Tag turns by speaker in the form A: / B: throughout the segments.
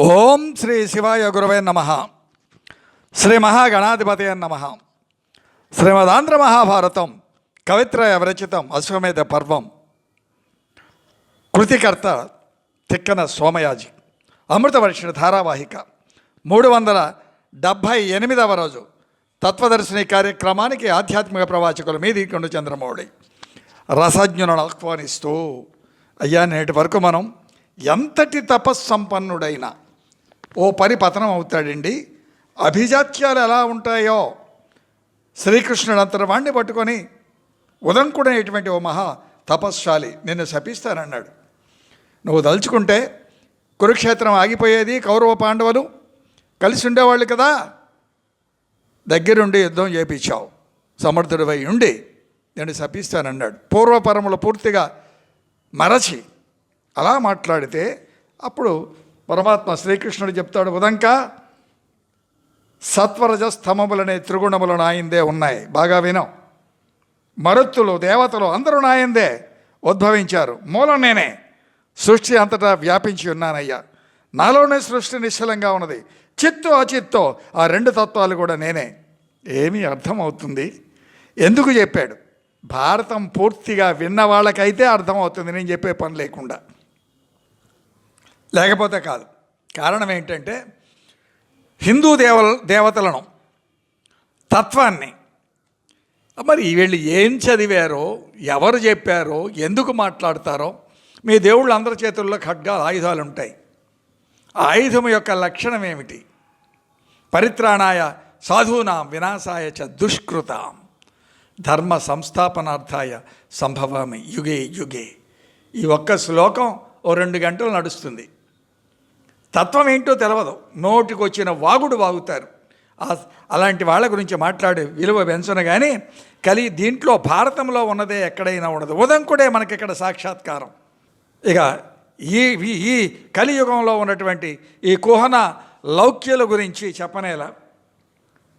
A: ఓం శ్రీ శివాయ గురవే నమ. శ్రీ మహాగణాధిపతయ నమ. శ్రీమదాంధ్ర మహాభారతం కవిత్రయ విరచితం అశ్వమేధ పర్వం. కృతికర్త తిక్కన సోమయాజి. అమృతవర్షిణ ధారావాహిక. మూడు వందల డెబ్భై ఎనిమిదవ రోజు. తత్వదర్శిని కార్యక్రమానికి ఆధ్యాత్మిక ప్రవాచకులు మీది కొండు చంద్రమౌళి. రసజ్ఞులను ఆహ్వానిస్తూ అయ్యా నేటి వరకు మనం ఎంతటి తపస్సంపన్నుడైనా ఓ పని పతనం అవుతాడండి. అభిజాత్యాలు ఎలా ఉంటాయో శ్రీకృష్ణుడు అంతటి వాణ్ణి పట్టుకొని ఉదంకుడనేటువంటి ఓ మహా తపస్శాలి నిన్ను శపిస్తానన్నాడు. నువ్వు దలుచుకుంటే కురుక్షేత్రం ఆగిపోయేది కౌరవ పాండవులు కలిసి ఉండేవాళ్ళు కదా. దగ్గరుండి యుద్ధం చేపించావు సమర్థుడివై ఉండి నేను శపిస్తానన్నాడు. పూర్వపరములు పూర్తిగా మరచి అలా మాట్లాడితే అప్పుడు పరమాత్మ శ్రీకృష్ణుడు చెప్తాడు ఉదంక సత్వరజ స్తమములనే త్రిగుణములు నాయందే ఉన్నాయి. బాగా వినం. మరుత్తులు దేవతలు అందరూ నాయందే ఉద్భవించారు. మూలం నేనే. సృష్టి అంతటా వ్యాపించి ఉన్నానయ్యా. నాలోనే సృష్టి నిశ్చలంగా ఉన్నది. చిత్తో అచిత్తో ఆ రెండు తత్వాలు కూడా నేనే. ఏమీ అర్థమవుతుంది? ఎందుకు చెప్పాడు? భారతం పూర్తిగా విన్న వాళ్ళకైతే అర్థమవుతుంది. నేను చెప్పే పని లేకుండా. లేకపోతే కాదు. కారణం ఏంటంటే హిందూ దేవ దేవతలను తత్వాన్ని మరి వీళ్ళు ఏం చదివారో ఎవరు చెప్పారో ఎందుకు మాట్లాడతారో మీ దేవుళ్ళు అందరి చేతుల్లో ఖడ్గాలు ఆయుధాలు ఉంటాయి. ఆయుధం యొక్క లక్షణం ఏమిటి? పరిత్రాణాయ సాధూనాం వినాశాయ చ దుష్కృతాం. ధర్మ సంస్థాపనార్థాయ సంభవామి యుగే యుగే. ఈ ఒక్క శ్లోకం ఓ రెండు గంటలు నడుస్తుంది. తత్వం ఏంటో తెలవదు. నోటికి వచ్చిన వాగుడు వాగుతారు. అలాంటి వాళ్ళ గురించి మాట్లాడే విలువ పెంచను కానీ కలి దీంట్లో భారతంలో ఉన్నదే ఎక్కడైనా ఉండదు. ఉదంకుడే మనకి ఇక్కడ సాక్షాత్కారం. ఇక ఈ ఈ- ఈ కలియుగంలో ఉన్నటువంటి ఈ కుహన లౌక్యుల గురించి చెప్పనేలా.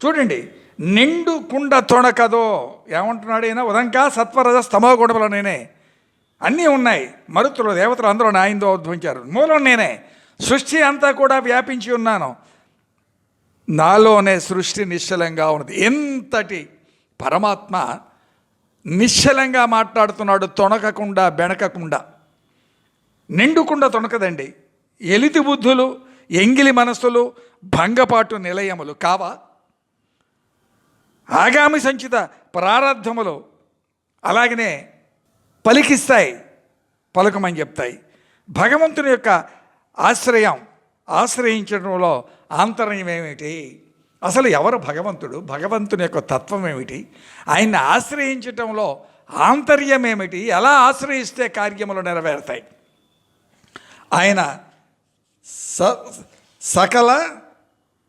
A: చూడండి నిండు కుండ తొణకదో ఏమంటున్నాడు అయినా ఉదంకా సత్వరజ స్తమో గుణములు నేనే. అన్నీ ఉన్నాయి. మరుతులు దేవతలు అందరూ నాయందో ఉద్భవించారు. మూలం నేనే. సృష్టి అంతా కూడా వ్యాపించి ఉన్నాను. నాలోనే సృష్టి నిశ్చలంగా ఉన్నది. ఎంతటి పరమాత్మ నిశ్చలంగా మాట్లాడుతున్నాడు తొణకకుండా బెణకకుండా. నిండుకుండా తొణకదండి. ఎలితి బుద్ధులు ఎంగిలి మనస్సులు భంగపాటు నిలయములు కావా? ఆగామి సంచిత ప్రారంధములు అలాగనే పలికిస్తాయి పలుకమని చెప్తాయి. భగవంతుని యొక్క ఆశ్రయం ఆశ్రయించడంలో ఆంతర్యం ఏమిటి? అసలు ఎవరు భగవంతుడు? భగవంతుని యొక్క తత్వం ఏమిటి? ఆయన్ని ఆశ్రయించటంలో ఆంతర్యం ఏమిటి? ఎలా ఆశ్రయిస్తే కార్యములు నెరవేరుతాయి? ఆయన స సకల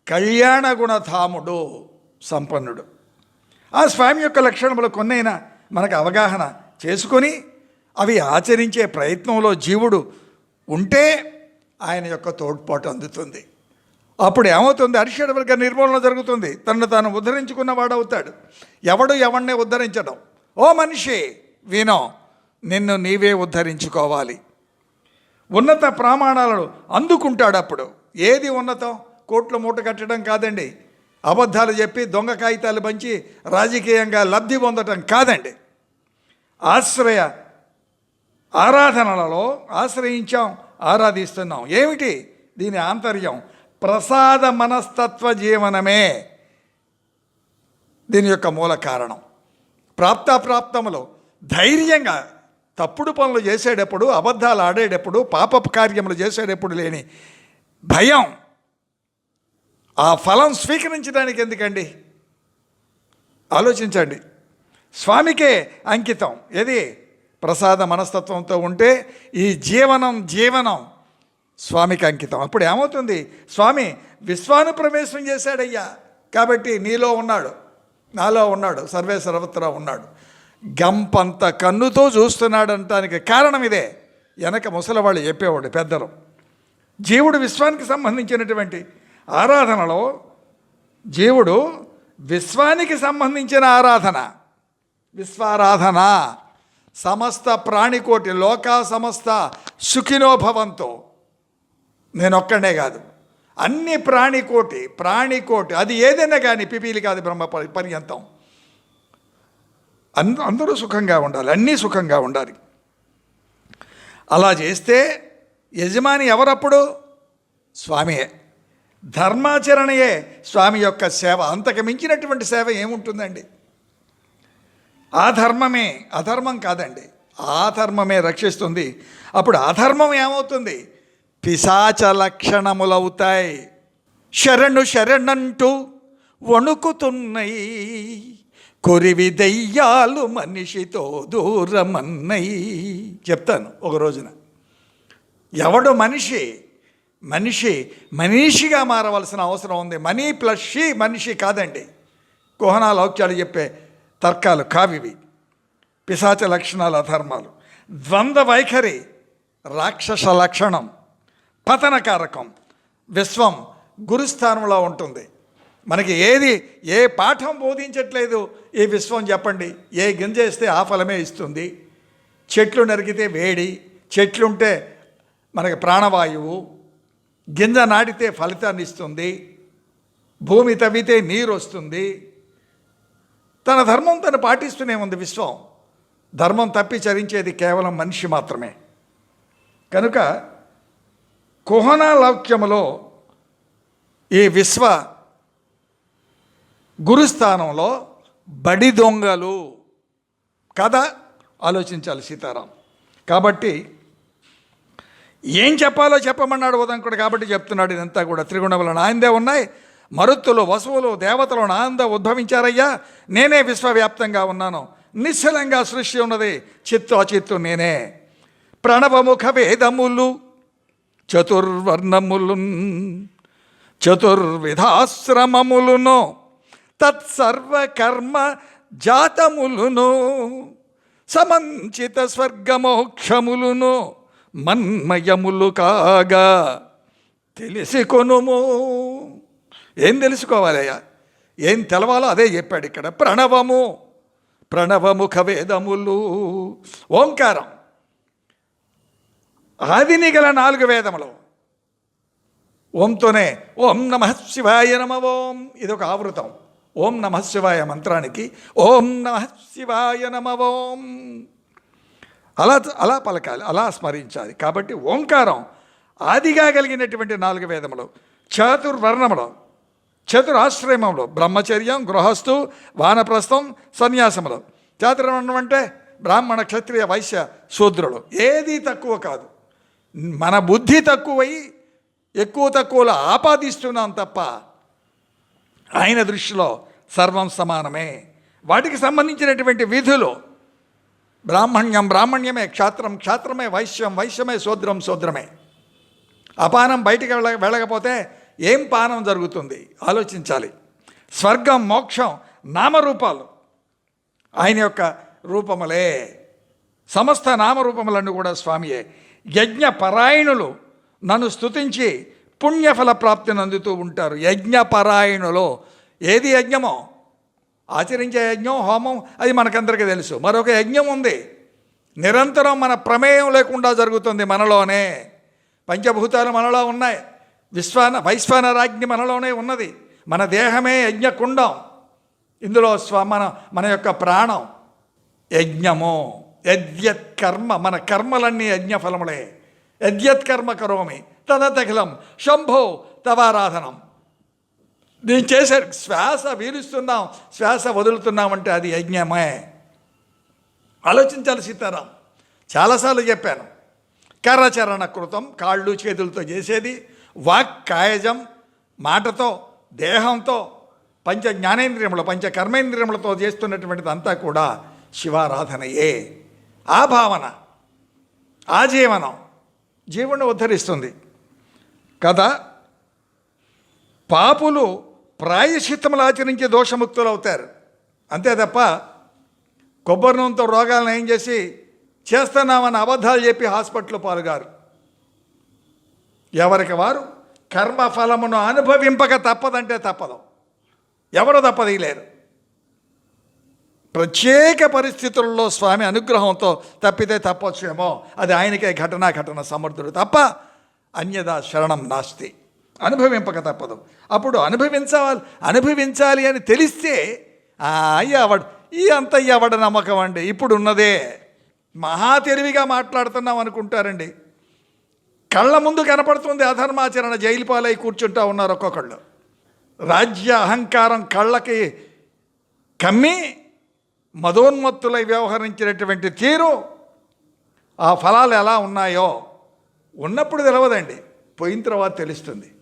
A: కళ్యాణ గుణధాముడు సంపన్నుడు. ఆ స్వామి యొక్క లక్షణములు కొన్నైనా మనకు అవగాహన చేసుకొని అవి ఆచరించే ప్రయత్నంలో జీవుడు ఉంటే ఆయన యొక్క తోడ్పాటు అందుతుంది. అప్పుడు ఏమవుతుంది? అరిషడ్ వర్గ నిర్మూలన జరుగుతుంది. తనను తాను ఉద్ధరించుకున్న వాడవుతాడు. ఎవడు ఎవడిని ఉద్ధరించడం? ఓ మనిషి వినో నిన్ను నీవే ఉద్ధరించుకోవాలి. ఉన్నత ప్రమాణాలను అందుకుంటాడు అప్పుడు. ఏది ఉన్నతం? కోట్లు మూట కట్టడం కాదండి. అబద్ధాలు చెప్పి దొంగ కాగితాలు పంచి రాజకీయంగా లబ్ధి పొందటం కాదండి. ఆశ్రయ ఆరాధనలలో ఆశ్రయించాం. ఆరాధిస్తున్నాం. ఏమిటి? దీని ఆంతర్యం ప్రసాద మనస్తత్వ జీవనమే. దీని యొక్క మూల కారణం. ప్రాప్తాప్రాప్తములు ధైర్యంగా తప్పుడు పనులు చేసేటప్పుడు అబద్ధాలు ఆడేటప్పుడు పాపపు కార్యములు చేసేటప్పుడు లేని భయం ఆ ఫలం స్వీకరించడానికి ఎందుకండి? ఆలోచించండి. స్వామికే అంకితం. ఏది? ప్రసాద మనస్తత్వంతో ఉంటే ఈ జీవనం జీవనం స్వామికి అంకితం. అప్పుడు ఏమవుతుంది? స్వామి విశ్వాను ప్రవేశం చేశాడయ్యా. కాబట్టి నీలో ఉన్నాడు. నాలో ఉన్నాడు. సర్వే ఉన్నాడు. గంపంత కన్నుతో చూస్తున్నాడంటానికి కారణం ఇదే. వెనక ముసలివాళ్ళు చెప్పేవాడు పెద్దలు. జీవుడు విశ్వానికి సంబంధించినటువంటి ఆరాధనలో జీవుడు విశ్వానికి సంబంధించిన ఆరాధన. విశ్వారాధన. సమస్త ప్రాణికోటి లోకా సమస్త సుఖినోభవంతో. నేను ఒక్కడే కాదు. అన్ని ప్రాణికోటి ప్రాణికోటి అది ఏదైనా కానీ పిపీలి కాదు బ్రహ్మ పర్యంతం. అంద అందరూ సుఖంగా ఉండాలి అన్నీ సుఖంగా ఉండాలి. అలా చేస్తే యజమాని ఎవరప్పుడు? స్వామియే. ధర్మాచరణయే స్వామి యొక్క సేవ. అంతకు మించినటువంటి సేవ ఏముంటుందండి? ఆ ధర్మమే అధర్మం కాదండి. ఆ ధర్మమే రక్షిస్తుంది. అప్పుడు అధర్మం ఏమవుతుంది? పిశాచ లక్షణములవుతాయి. శరణు శరణంటూ వణుకుతున్నాయి కొరివి దెయ్యాలు మనిషితో దూరమన్నయి చెప్తాను ఒక రోజున. ఎవడు మనిషి మనిషి మనిషిగా మారవలసిన అవసరం ఉంది. మనీ ప్లస్ షీ మనిషి కాదండి. కుహనా లౌక్యాలు చెప్పే తర్కాలు కావివి పిశాచ లక్షణాలు అధర్మాలు ద్వంద్వ వైఖరి రాక్షస లక్షణం పతనకారకం విశ్వం గురుస్థానంలో ఉంటుంది. మనకి ఏది ఏ పాఠం బోధించట్లేదు ఈ విశ్వం చెప్పండి ఏ గింజ వేస్తే ఆ ఫలమే ఇస్తుంది? చెట్లు నరికితే వేడి చెట్లుంటే మనకి ప్రాణవాయువు గింజ నాటితే ఫలితాన్ని ఇస్తుంది భూమి తవ్వితే నీరు వస్తుంది తన ధర్మం తను పాటిస్తూనే ఉంది విశ్వం. ధర్మం తప్పి చరించేది కేవలం మనిషి మాత్రమే. కనుక కుహన లౌక్యములో ఈ విశ్వ గురుస్థానంలో బడి దొంగలు. కథ ఆలోచించాలి సీతారాం. కాబట్టి ఏం చెప్పాలో చెప్పమన్నాడు ఉదంకుడు కాబట్టి చెప్తున్నాడు ఇదంతా కూడా. త్రిగుణములను ఆయనదే ఉన్నాయి. మరుత్తులు వసువులు దేవతలు నాంద ఉద్భవించారయ్యా. నేనే విశ్వవ్యాప్తంగా ఉన్నాను. నిశ్చలంగా సృష్టి ఉన్నది. చిత్తు అచిత్తు నేనే. ప్రణవముఖ వేదములు చతుర్వర్ణములు చతుర్విధాశ్రమములును తత్సర్వకర్మ జాతములును సమంచిత స్వర్గమోక్షములును మన్మయములు కాగా తెలిసి కొనుము ఏం తెలుసుకోవాలయ్యా ఏం తెలవాలో అదే చెప్పాడు ఇక్కడ. ప్రణవము ప్రణవముఖ వేదములు ఓంకారం. ఆదిని గల నాలుగు వేదములు. ఓంతోనే ఓం నమ శివాయ నమ ఓం ఇది ఒక ఆవృతం. ఓం నమ శివాయ మంత్రానికి ఓం నమ శివాయ నమ ఓం. అలా అలా పలకాలి అలా స్మరించాలి. కాబట్టి ఓంకారం ఆదిగా కలిగినటువంటి నాలుగు వేదములు చతుర్వర్ణములు. చతురాశ్రయములు బ్రహ్మచర్యం గృహస్థు వానప్రస్థం సన్యాసములు. చాతుర్వర్ణం అంటే బ్రాహ్మణ క్షత్రియ వైశ్య శూద్రుడు ఏది తక్కువ కాదు. మన బుద్ధి తక్కువై ఎక్కువ తక్కువలో ఆపాదిస్తున్నాం తప్ప ఆయన దృష్టిలో సర్వం సమానమే. వాటికి సంబంధించినటువంటి విధులు బ్రాహ్మణ్యం బ్రాహ్మణ్యమే క్షాత్రం క్షాత్రమే వైశ్యం వైశ్యమే శూద్రం శూద్రమే. అపానం బయటికి వెళ్ళ వెళ్ళకపోతే ఏం పానం జరుగుతుంది? ఆలోచించాలి. స్వర్గం మోక్షం నామరూపాలు. ఆయన యొక్క రూపములే. సమస్త నామరూపములన్నీ కూడా స్వామియే. యజ్ఞ పరాయణులు నన్ను స్తుతించి పుణ్యఫల ప్రాప్తిని అందుతూ ఉంటారు. యజ్ఞపరాయణులు. ఏది యజ్ఞమో? ఆచరించే యజ్ఞం హోమం అది మనకందరికీ తెలుసు. మరొక యజ్ఞం ఉంది. నిరంతరం మన ప్రమేయం లేకుండా జరుగుతుంది మనలోనే. పంచభూతాలు మనలో ఉన్నాయి. విశ్వాన వైశ్వానరాజ్ఞి మనలోనే ఉన్నది. మన దేహమే యజ్ఞకుండం. ఇందులో స్వ మన మన యొక్క ప్రాణం యజ్ఞము. యద్యత్ కర్మ మన కర్మలన్నీ యజ్ఞఫలములే. యద్యత్ కర్మ కరోమి. తదతఖిలం. శంభో తవారాధనం. నేను చేసే శ్వాస వీలుస్తున్నాం శ్వాస వదులుతున్నామంటే అది యజ్ఞమే. ఆలోచించాలి సీతారాం. చాలాసార్లు చెప్పాను. కర్రచరణ కృతం కాళ్ళు చేతులతో చేసేది వాక్ కాయజం మాటతో దేహంతో పంచ జ్ఞానేంద్రియములు పంచ కర్మేంద్రియములతో చేస్తున్నటువంటిది అంతా కూడా శివారాధనయే. ఆ భావన ఆ జీవనం జీవుణ్ణి ఉద్ధరిస్తుంది. కదా పాపులు ప్రాయశ్చిత్తములు ఆచరించి దోషముక్తులు అవుతారు అంతే తప్ప కొబ్బరి నూనెతో రోగాలను ఏం చేసి చేస్తున్నామని అబద్ధాలు చెప్పి హాస్పిటల్ పాల్గారు. ఎవరికి వారు? కర్మఫలమును అనుభవింపక తప్పదంటే తప్పదు. ఎవరు తప్పదీయలేరు ప్రత్యేక పరిస్థితుల్లో స్వామి అనుగ్రహంతో తప్పితే తప్పొచ్చేమో. అది ఆయనకే ఘటనా ఘటన సమర్థుడు తప్ప అన్యదా శరణం నాస్తి. అనుభవింపక తప్పదు. అప్పుడు అనుభవించాలి అనుభవించాలి అని తెలిస్తే "ఆ, ఈ అంత ఎవడ నమ్మకం అండి. ఇప్పుడు ఉన్నదే మహా తెలివిగా మాట్లాడుతున్నాం అనుకుంటారండి. కళ్ళ ముందు కనపడుతుంది అధర్మాచరణ జైలు పాలై కూర్చుంటా ఉన్నారు ఒక్కొక్కళ్ళు. రాజ్య అహంకారం కళ్ళకి కమ్మి మదోన్మత్తులై వ్యవహరించినటువంటి తీరు ఆ ఫలాలు ఎలా ఉన్నాయో ఉన్నప్పుడు తెలవదండి. పోయిన తర్వాత తెలుస్తుంది.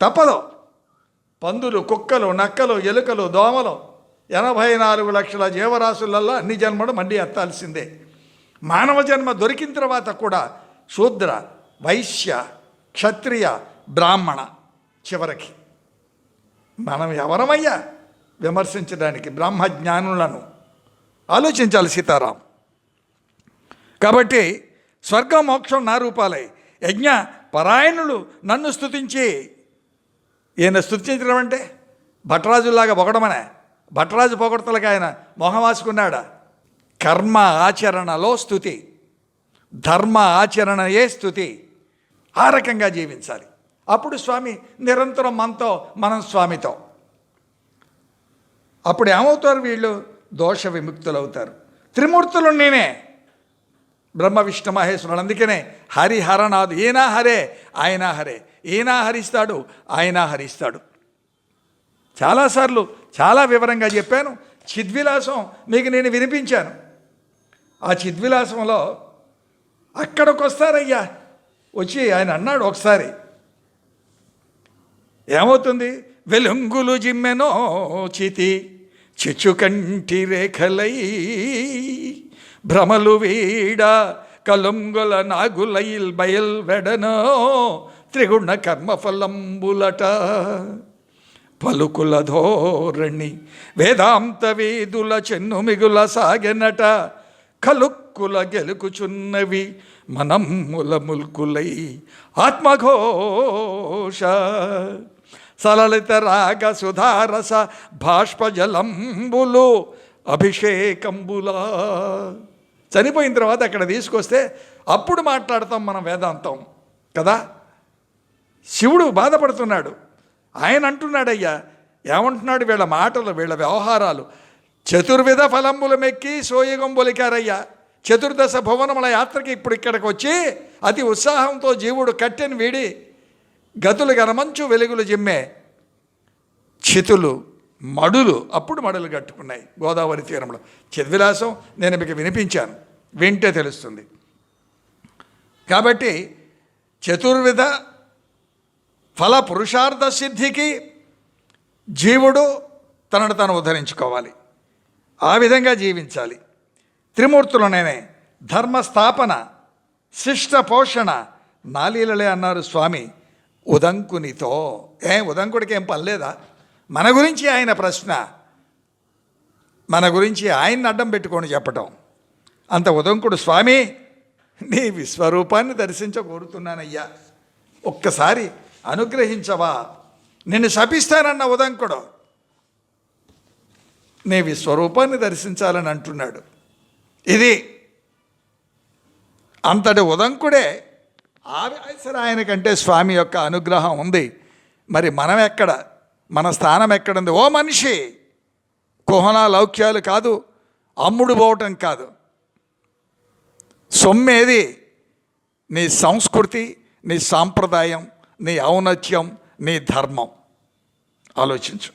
A: తప్పదు. పందులు కుక్కలు నక్కలు ఎలుకలు దోమలు ఎనభై నాలుగు లక్షల జీవరాశులలో అన్ని జన్మలు మళ్ళీ ఎత్తాల్సిందే. మానవ జన్మ దొరికిన తర్వాత కూడా శూద్ర వైశ్య క్షత్రియ బ్రాహ్మణ చివరికి. మనం ఎవరమయ్యా? విమర్శించడానికి బ్రహ్మజ్ఞానులను. ఆలోచించాలి సీతారాం. కాబట్టి స్వర్గం మోక్షం నా రూపాలై. యజ్ఞ పరాయణులు నన్ను స్థుతించి ఈయన స్థుతించడం అంటే భట్రాజులాగా పొగడమనే. భట్రాజు పొగడతలకి ఆయన మొహమాసుకున్నాడా కర్మ ఆచరణలో స్థుతి ధర్మ ఆచరణయే స్థుతి ఆ రకంగా జీవించాలి. అప్పుడు స్వామి నిరంతరం మనతో మనం స్వామితో. అప్పుడు ఏమవుతారు వీళ్ళు? దోష విముక్తులు అవుతారు త్రిమూర్తులు నేనే. బ్రహ్మ విష్ణు మహేశ్వరుడు అందుకనే హరిహరనాథు ఈయన హరే ఆయన హరే. ఈయన హరిస్తాడు ఆయన హరిస్తాడు. చాలాసార్లు చాలా వివరంగా చెప్పాను. చిద్విలాసం మీకు నేను వినిపించాను. ఆ చిద్విలాసంలో అక్కడికి వస్తారయ్యా వచ్చి ఆయన అన్నాడు ఒకసారి. ఏమవుతుంది? వెలుంగులు జిమ్మెనో చితి చిచ్చుకంటి రేఖలై భ్రమలు వీడ కలుంగుల నాగులైల్ బయల్ వెడనో త్రిగుణ కర్మఫలంబులట. పలుకుల ధోరణి వేదాంత వీధుల చెన్ను మిగుల సాగెనట కలుక్కుల గెలుకుచున్నవి మనమ్ముల ముల్కులై ఆత్మఘోష. సలలిత రాగ సుధారస బాష్పజలంబులు అభిషేకంబులా. చనిపోయిన తర్వాత అక్కడ తీసుకొస్తే అప్పుడు మాట్లాడతాం మనం వేదాంతం కదా? శివుడు బాధపడుతున్నాడు. ఆయన అంటున్నాడయ్యా ఏమంటున్నాడు వీళ్ళ మాటలు వీళ్ళ వ్యవహారాలు? చతుర్విధ ఫలంబులు మెక్కి సోయగం బొలికారయ్యా. చతుర్దశ భువనముల యాత్రకి ఇప్పుడు ఇక్కడికి వచ్చి అతి ఉత్సాహంతో జీవుడు కట్టెను వీడి గతులు గనమంచు వెలుగులు జిమ్మే చితులు మడులు అప్పుడు మడులు కట్టుకున్నాయి గోదావరి తీరంలో. చిద్విలాసం నేను మీకు వినిపించాను వింటే తెలుస్తుంది. కాబట్టి చతుర్విధ ఫల పురుషార్థ సిద్ధికి జీవుడు తనను తాను ఉద్ధరించుకోవాలి. ఆ విధంగా జీవించాలి. త్రిమూర్తులనేనే. ధర్మస్థాపన శిష్ట పోషణ. నాలీలలే అన్నారు స్వామి ఉదంకునితో. ఏ ఉదంకుడికి ఏం పనిలేదా మన గురించి ఆయన ప్రశ్న. మన గురించి ఆయన్ని అడ్డం పెట్టుకొని చెప్పటం. అంత ఉదంకుడు స్వామి నీ విశ్వరూపాన్ని దర్శించ కోరుతున్నానయ్యా ఒక్కసారి అనుగ్రహించవా. నిన్ను శపిస్తానన్న ఉదంకుడు. నీ విశ్వరూపాన్ని దర్శించాలని అంటున్నాడు. ఇది అంతటి ఉదంకుడే ఆవిలేశ్వరాయని కంటే స్వామి యొక్క అనుగ్రహం ఉంది. మరి మనం ఎక్కడ? మన స్థానం ఎక్కడుంది? ఓ మనిషి కుహన లౌక్యాలు కాదు అమ్ముడు పోవటం కాదు. సొమ్మేది నీ సంస్కృతి నీ సాంప్రదాయం నీ ఔన్నత్యం నీ ధర్మం. ఆలోచించు.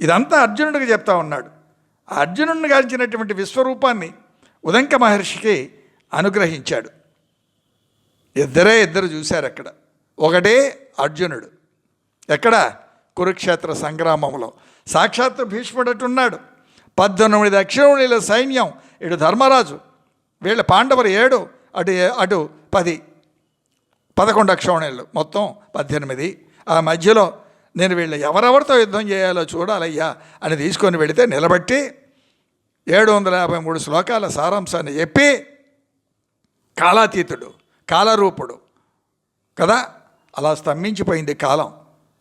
A: ఇదంతా అర్జునుడికి చెప్తా ఉన్నాడు. అర్జునుడిని గాల్చినటువంటి విశ్వరూపాన్ని ఉదంక మహర్షికి అనుగ్రహించాడు. ఇద్దరే ఇద్దరు చూశారు అక్కడ. ఒకటే అర్జునుడు. ఎక్కడ? కురుక్షేత్ర సంగ్రామంలో. సాక్షాత్తు భీష్ముడట్టున్నాడు పద్దెనిమిది అక్షరముల సైన్యం ఇటు ధర్మరాజు వీళ్ళ పాండవులు ఏడు అటు అటు పది పదకొండు అక్షోణిళ్ళు మొత్తం పద్దెనిమిది. ఆ మధ్యలో నేను వీళ్ళు ఎవరెవరితో యుద్ధం చేయాలో చూడాలయ్యా అని తీసుకొని వెళితే నిలబట్టి ఏడు వందల యాభై మూడు శ్లోకాల సారాంశాన్ని చెప్పి కాలాతీతుడు కాలరూపుడు కదా? అలా స్తంభించిపోయింది కాలం.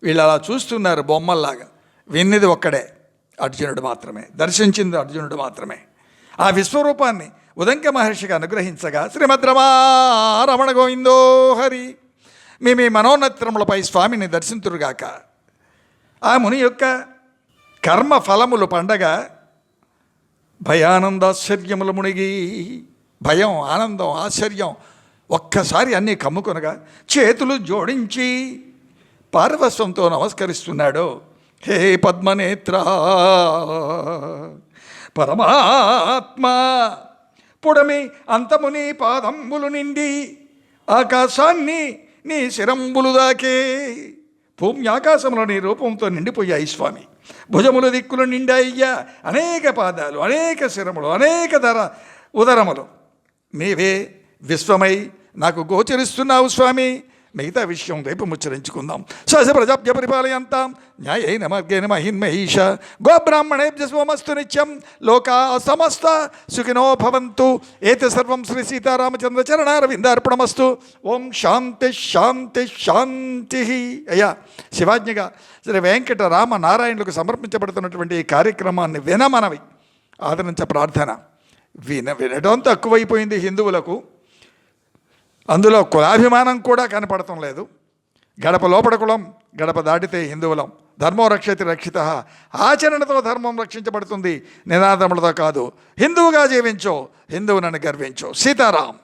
A: వీళ్ళు అలా చూస్తున్నారు బొమ్మల్లాగా. విన్నది ఒక్కడే అర్జునుడు మాత్రమే. దర్శించింది అర్జునుడు మాత్రమే. ఆ విశ్వరూపాన్ని ఉదంక మహర్షికి అనుగ్రహించగా శ్రీమద్రమా రమణ గోవిందో హరి మీ మీ మనోన్నత్రములపై స్వామిని దర్శింతురుగాక. ఆ ముని యొక్క కర్మ ఫలములు పండగ భయానందాశ్చర్యములు మునిగి భయం ఆనందం ఆశ్చర్యం ఒక్కసారి అన్నీ కమ్ముకొనగా చేతులు జోడించి పార్వస్వంతో నమస్కరిస్తున్నాడు. హే పద్మనేత్ర! పరమాత్మ! పుడమి అంతముని పాదంబులు నిండి ఆకాశాన్ని నీ శిరంబులు దాకే భూమి ఆకాశంలో నీ రూపంతో నిండిపోయాయి స్వామి. భుజములు దిక్కులు నిండాయ్యా. అనేక పాదాలు అనేక శిరములు అనేక ధర ఉదరములు. నీవే విశ్వమై నాకు గోచరిస్తున్నావు స్వామి. మిగతా విషయం రేపు ముచ్చరించుకుందాం. సహజ ప్రజాభ్య పరిపాలయంతాం. న్యాయైన మార్గేణ మహిన్మహీష గోబ్రాహ్మణేభ్య సోమస్తు నిత్యం. లోకా సమస్త సుఖినో భవంతు. ఏత సర్వం శ్రీ సీతారామచంద్ర చరణారవిందార్పణమస్తు. ఓం శాంతి శాంతి శాంతి. అయ్యా శివాజ్ఞగా శ్రీ వెంకట రామ నారాయణులకు సమర్పించబడుతున్నటువంటి ఈ కార్యక్రమాన్ని వినమనవి. ఆదరించ ప్రార్థన. విన వినడం తక్కువైపోయింది హిందువులకు. అందులో కులాభిమానం కూడా కనపడటం లేదు. గడప లోపల కులం గడప దాటితే హిందువులం ధర్మం రక్షతి రక్షిత. ఆచరణతో ధర్మం రక్షించబడుతుంది. నినాదములతో కాదు. హిందువుగా జీవించో. హిందువునని గర్వించో. సీతారాం.